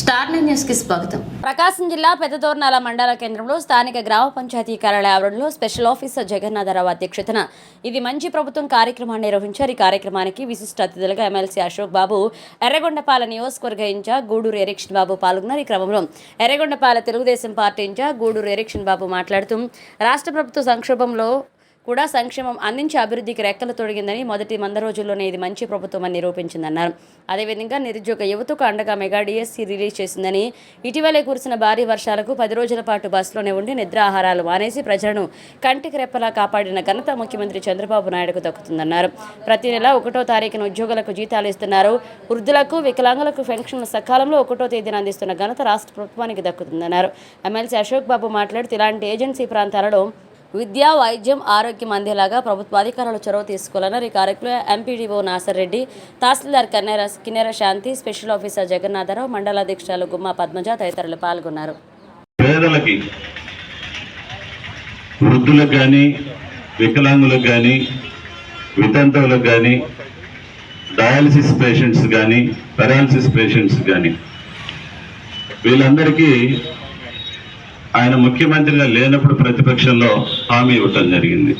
Star న్యూస్కి స్వాగతం. ప్రకాశం జిల్లా పెద్దదోర్నాల మండల కేంద్రంలో స్థానిక గ్రామ పంచాయతీ కార్యాలయ ఆవరణలో స్పెషల్ ఆఫీసర్ జగన్నాథరావు అధ్యక్షతన ఇది మంచి ప్రభుత్వం కార్యక్రమాన్ని నిర్వహించారు. ఈ కార్యక్రమానికి విశిష్ట అతిథులుగా ఎమ్మెల్సీ అశోక్ బాబు ఎర్రగొండపాల నియోజకవర్గ ఇన్ఛార్జ్ గూడూరు ఎరిక్షన్ బాబు పాల్గొన్నారు. ఈ క్రమంలో ఎర్రగొండపాల తెలుగుదేశం పార్టీ ఇన్ఛార్జ్ గూడూరు ఎరిక్షన్ బాబు మాట్లాడుతూ రాష్ట్ర ప్రభుత్వ సంక్షోభంలో కూడా సంక్షేమం అందించి అభివృద్ధికి రెక్కలు తొడిగిందని మొదటి మంద రోజుల్లోనే ఇది మంచి ప్రభుత్వం అని నిరూపించిందన్నారు. అదేవిధంగా నిరుద్యోగ యువతకు అండగా మెగా డిఎస్సీ రిలీజ్ చేసిందని ఇటీవలే కురిసిన భారీ వర్షాలకు పది రోజుల పాటు బస్సులోనే ఉండి నిద్రాహారాలు మానేసి ప్రజలను కంటికి రెప్పలా కాపాడిన ఘనత ముఖ్యమంత్రి చంద్రబాబు నాయుడుకు దక్కుతుందన్నారు. ప్రతి నెల ఒకటో తారీఖున ఉద్యోగులకు జీతాలు ఇస్తున్నారు. వృద్ధులకు వికలాంగులకు పెన్షన్లు సకాలంలో ఒకటో తేదీన అందిస్తున్న ఘనత రాష్ట్ర ప్రభుత్వానికి దక్కుతుందన్నారు. ఎమ్మెల్సీ అశోక్ బాబు మాట్లాడుతూ ఇలాంటి ఏజెన్సీ ప్రాంతాలలో విద్య వైద్యం ఆరోగ్యం అందేలాగా ప్రభుత్వ అధికారులు చొరవ తీసుకోవాలన్నారు. ఈ కార్యక్రమంలో ఎంపీడీఓ నాసర్ రెడ్డి తహసీల్దార్ కన్నెర కిన్నెర శాంతి స్పెషల్ ఆఫీసర్ జగన్నాథరావు మండల అధ్యక్షురాలు గుమ్మ పద్మజ తదితరులు పాల్గొన్నారు. పేదలకి వృద్ధులకు కానీ వికలాంగులకు కానీ వితంతువులకు కానీ డయాలసిస్ పేషెంట్స్ కానీ పెరాలసిస్ పేషెంట్స్ కానీ వీళ్ళందరికీ ఆయన ముఖ్యమంత్రిగా లేనప్పుడు ప్రతిపక్షంలో హామీ ఇవ్వటం జరిగింది.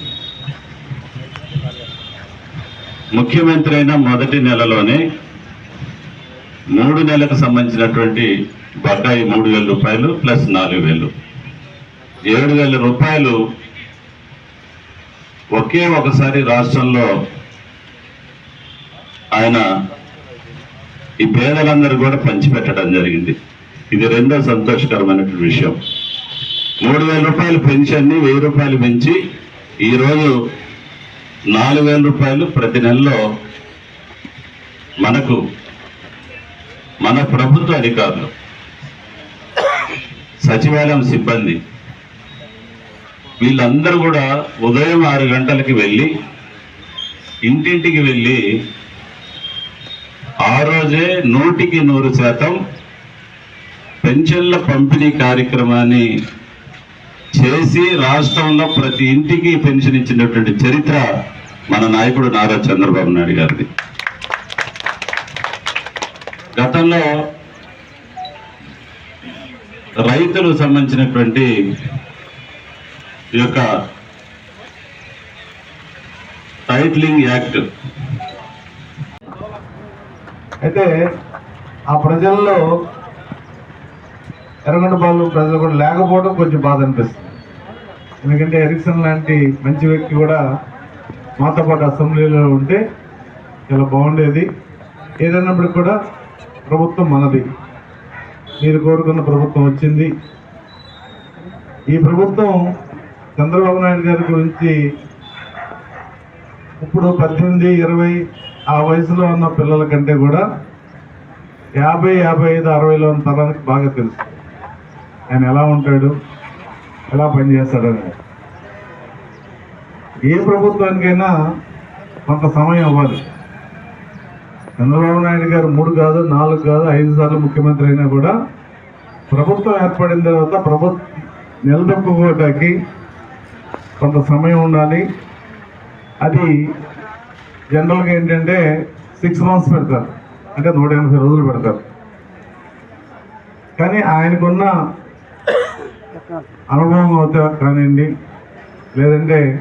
ముఖ్యమంత్రి అయిన మొదటి నెలలోనే మూడు నెలలకు సంబంధించినటువంటి బకాయి మూడు వేల రూపాయలు ప్లస్ నాలుగు వేలు. ఏడు వేల రూపాయలు ఒకే ఒకసారి రాష్ట్రంలో ఆయన ఈ పేదలందరూ కూడా పంచిపెట్టడం జరిగింది. ఇది రెండో సంతోషకరమైనటువంటి విషయం. మూడు వేల రూపాయలు పెన్షన్ని వెయ్యి రూపాయలు పెంచి ఈరోజు నాలుగు వేల రూపాయలు ప్రతి నెలలో మనకు మన ప్రభుత్వ అధికారులు సచివాలయం సిబ్బంది వీళ్ళందరూ కూడా ఉదయం ఆరు గంటలకి వెళ్ళి ఇంటింటికి వెళ్ళి ఆ రోజే నూటికి నూరు శాతం పెన్షన్ల పంపిణీ కార్యక్రమాన్ని చేసి రాష్ట్రంలో ప్రతి ఇంటికి పెన్షన్ ఇచ్చినటువంటి చరిత్ర మన నాయకుడు నారా చంద్రబాబు నాయుడు గారిది. గతంలో రైతులకు సంబంధించినటువంటి ఈ యొక్క టైట్లింగ్ యాక్ట్. అయితే ఆ ప్రజల్లో ఎర్రగొండపాలెం ప్రజలు కూడా లేకపోవడం కొంచెం బాధ అనిపిస్తుంది. ఎందుకంటే ఎరిక్సన్ లాంటి మంచి వ్యక్తి కూడా మాతో పాటు అసెంబ్లీలో ఉంటే చాలా బాగుండేది. ఏదైనప్పటికీ కూడా ప్రభుత్వం మనది. మీరు కోరుకున్న ప్రభుత్వం వచ్చింది. ఈ ప్రభుత్వం చంద్రబాబు నాయుడు గారి గురించి ఇప్పుడు పద్దెనిమిది ఇరవై ఆ వయసులో ఉన్న పిల్లల కంటే కూడా యాభై యాభై ఐదు అరవైలో ఉన్న తరానికి బాగా తెలుసు. ఆయన ఎలా ఉంటాడు? ఎలా పనిచేస్తాడు ఏ ప్రభుత్వానికైనా కొంత సమయం ఇవ్వాలి. చంద్రబాబు నాయుడు గారు మూడు కాదు నాలుగు కాదు ఐదు సార్లు ముఖ్యమంత్రి అయినా కూడా ప్రభుత్వం ఏర్పడిన తర్వాత ప్రభుత్వం నిలదొక్కుకోవటానికి కొంత సమయం ఉండాలి. అది జనరల్గా ఏంటంటే సిక్స్ మంత్స్ పెడతారు. అంటే నూట ఎనభై రోజులు పెడతారు. కానీ ఆయనకున్న అనుభవం అవుతా కానివ్వండి. లేదంటే